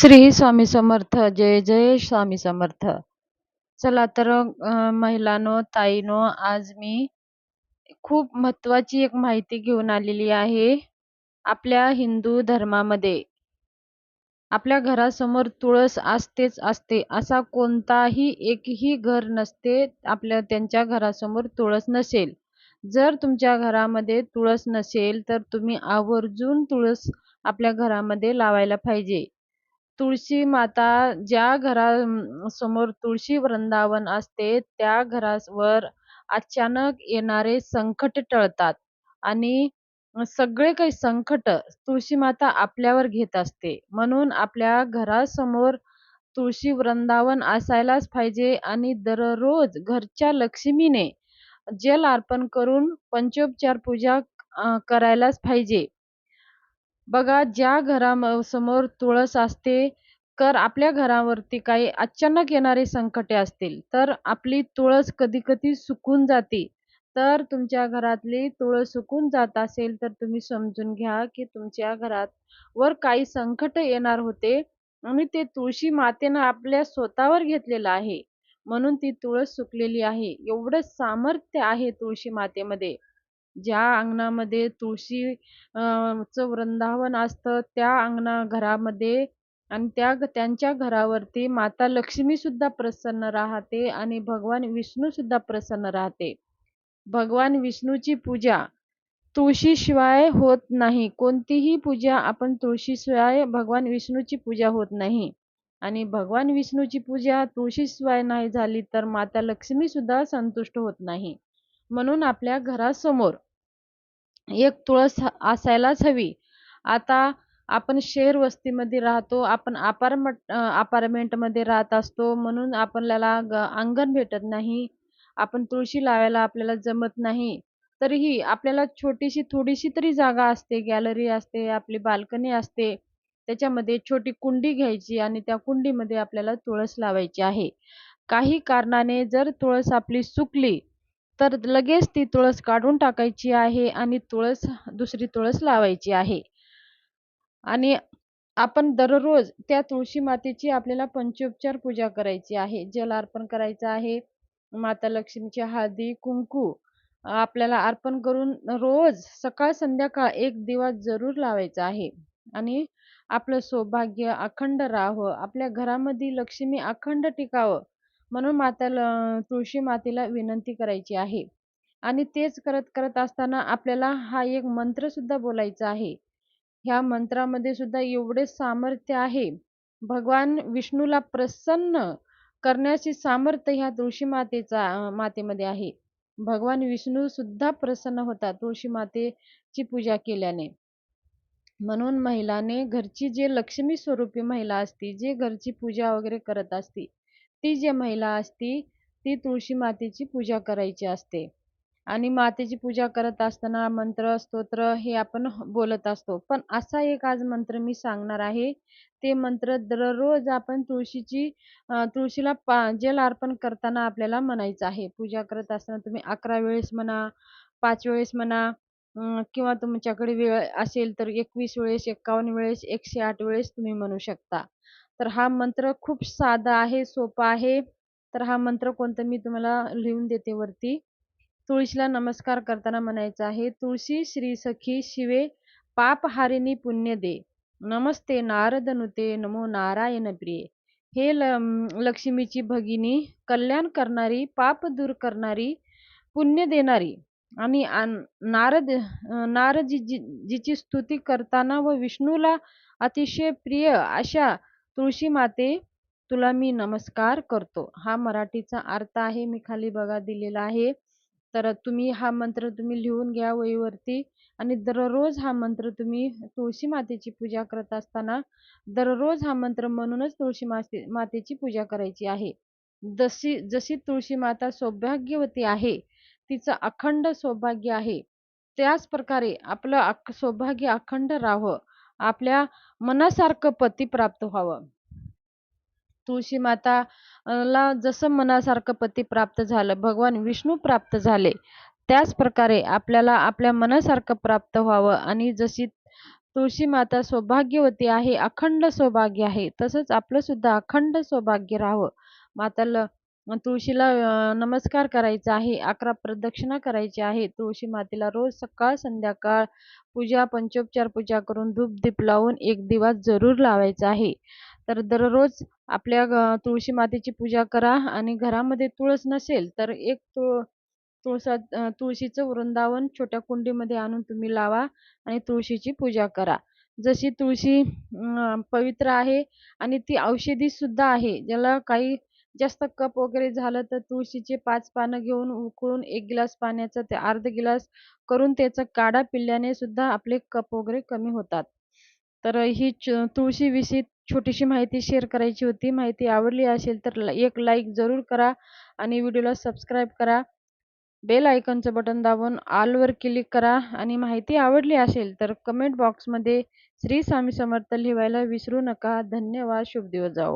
श्री स्वामी समर्थ जय जय स्वामी समर्थ. चला तर महिलानो महिलांनो ताईनो आज मी खूप महत्वाची एक माहिती घेऊन आलेली आहे. आपल्या हिंदू धर्मामध्ये आपल्या घरासमोर तुळस असतेच असते असा कोणताही एकही घर नसते आपल्या त्यांच्या घरासमोर तुळस नसेल. जर तुमच्या घरामध्ये तुळस नसेल तर तुम्ही आवर्जून तुळस आपल्या घरामध्ये लावायला पाहिजे. तुळशी माता ज्या घरासमोर तुळशी वृंदावन असते त्या घरावर अचानक येणारे संकट टळतात आणि सगळे काही संकट तुळशी माता आपल्यावर घेत असते. म्हणून आपल्या घरासमोर तुळशी वृंदावन असायलाच पाहिजे आणि दररोज घरच्या लक्ष्मीने जल अर्पण करून पंचोपचार पूजा करायलाच पाहिजे. बघा ज्या घरासमोर तुळस असते तर आपल्या घरावरती काही अचानक येणारे संकटे असतील. तर आपली तुळस कधी कधी सुकून जाते. तर तुमच्या घरातली तुळस सुकून जात असेल तर तुम्ही समजून घ्या की तुमच्या घरात वर काही संकट येणार होते आणि ते तुळशी मातेनं आपल्या स्वतःवर घेतलेलं आहे. म्हणून ती तुळस सुकलेली आहे. एवढं सामर्थ्य आहे तुळशी मातेमध्ये. ज्या अंगणामध्ये तुळशी चं वृंदावन असतं त्या अंगणा घरामध्ये आणि त्या त्यांच्या घरावरती माता लक्ष्मीसुद्धा प्रसन्न राहते आणि भगवान विष्णूसुद्धा प्रसन्न राहते. भगवान विष्णूची पूजा तुळशीशिवाय होत नाही. कोणतीही पूजा आपण तुळशीशिवाय भगवान विष्णूची पूजा होत नाही. आणि भगवान विष्णूची पूजा तुळशीशिवाय नाही झाली तर माता लक्ष्मीसुद्धा संतुष्ट होत नाही. म्हणून आपल्या घरासमोर एक तुळस असायलाच हवी. आता आपण शहर वस्तीमध्ये राहतो आपण अपार्टमेंट अपार्टमेंटमध्ये राहत असतो म्हणून आपल्याला अंगण भेटत नाही. आपण तुळशी लावायला आपल्याला जमत नाही. तरीही आपल्याला छोटीशी थोडीशी तरी जागा असते गॅलरी असते आपली बाल्कनी असते. त्याच्यामध्ये छोटी कुंडी घ्यायची आणि त्या कुंडीमध्ये आपल्याला तुळस लावायची आहे. काही कारणाने जर तुळस आपली सुकली तर लगेच ती तुळस काढून टाकायची आहे आणि तुळस दुसरी तुळस लावायची आहे. आणि आपण दररोज त्या तुळशी मातेची आपल्याला पंचोपचार पूजा करायची आहे. जल अर्पण करायचं आहे. माता लक्ष्मीची हळदी कुंकू आपल्याला अर्पण करून रोज सकाळ संध्याकाळ एक दिवस जरूर लावायचा आहे. आणि आपलं सौभाग्य अखंड राहावं. आपल्या घरामध्ये लक्ष्मी अखंड टिकावं. म्हणून माताला तुळशी मातेला विनंती करायची आहे. आणि तेच करत करत असताना आपल्याला हा एक मंत्र सुद्धा बोलायचा आहे. ह्या मंत्रामध्ये सुद्धा एवढे सामर्थ्य आहे. भगवान विष्णूला प्रसन्न करण्याची सामर्थ्य ह्या तुळशी मातेचा मातेमध्ये आहे. भगवान विष्णू सुद्धा प्रसन्न होतात तुळशी मातेची पूजा केल्याने. म्हणून महिलाने घरची जे लक्ष्मी स्वरूपी महिला असती जे घरची पूजा वगैरे करत असती ती जी महिला असती ती तुळशी मातेची पूजा करायची असते. आणि मातेची पूजा करत असताना मंत्र स्तोत्र हे आपण बोलत असतो. पण असा एक आज मंत्र मी सांगणार आहे. ते मंत्र दररोज आपण तुळशीची तुळशीला पा जल अर्पण करताना आपल्याला म्हणायचं आहे. पूजा करत असताना तुम्ही अकरा वेळेस म्हणा पाच वेळेस म्हणा किंवा तुमच्याकडे वेळ असेल तर एकवीस वेळेस एकावन्न वेळेस एकशे आठ वेळेस तुम्ही म्हणू शकता. तर हा मंत्र खूप साधा आहे सोपा आहे. तर हा मंत्र कोणता मी तुम्हाला लिहून देते वरती. तुळशीला नमस्कार करताना म्हणायचं आहे तुळशी श्री सखी शिवे पाप हारिणी पुण्य दे. नमस्ते नारद नुते नमो नारायण प्रिये. हे लक्ष्मीची भगिनी कल्याण करणारी पाप दूर करणारी पुण्य देणारी आणि नारद नारद जीची स्तुती करताना व विष्णूला अतिशय प्रिय अशा तुळशी माते तुला मी नमस्कार करतो. हा मराठीचा अर्थ आहे मी खाली बघा दिलेला आहे. तर तुम्ही हा मंत्र तुम्ही लिहून घ्या वहीवरती आणि दररोज हा मंत्र तुम्ही तुळशी मातेची पूजा करत असताना दररोज हा मंत्र म्हणूनच तुळशी माते मातेची पूजा करायची आहे. जशी जशी तुळशी माता सौभाग्यवती आहे तिचं अखंड सौभाग्य आहे. त्याच प्रकारे आपलं अख सौभाग्य अखंड राहावं. आपल्या मनासारखं पती प्राप्त व्हावं. तुळशी माता ला जसं मनासारखं पती प्राप्त झालं भगवान विष्णू प्राप्त झाले त्याच प्रकारे आपल्याला आपल्या मनासारखं प्राप्त व्हावं. आणि जशी तुळशी माता सौभाग्यवती आहे अखंड सौभाग्य आहे तसंच आपलं सुद्धा अखंड सौभाग्य राहावं. माताला तुळशीला नमस्कार करायचा आहे अकरा प्रदक्षिणा करायची आहे. तुळशी मातेला रोज सकाळ संध्याकाळ पूजा पंचोपचार पूजा करून धूप दीप लावून एक दिवा जरूर लावायचा आहे. तर दररोज आपल्या तुळशी मातेची पूजा करा आणि घरामध्ये तुळस नसेल तर एक तुळ तुळसा तुळशीचं वृंदावन छोट्या कुंडीमध्ये आणून तुम्ही लावा आणि तुळशीची पूजा करा. जशी तुळशी पवित्र आहे आणि ती औषधी सुद्धा आहे ज्याला काही जास्त कप वगैरे झालं तर तुळशीचे पाच पानं घेऊन उकळून एक गिलास पाण्याचा ते अर्ध गिलास करून त्याचा काढा पिल्याने सुद्धा आपले कप वगैरे कमी होतात. तर ही च- तुळशीविषयी छोटीशी माहिती शेअर करायची होती. माहिती आवडली असेल तर एक लाईक जरूर करा आणि व्हिडिओला सबस्क्राईब करा. बेल आयकॉनचं बटन दाबून ऑलवर क्लिक करा आणि माहिती आवडली असेल तर कमेंट बॉक्समध्ये श्री स्वामी समर्थ लिहायला विसरू नका. धन्यवाद. शुभ दिवस जाओ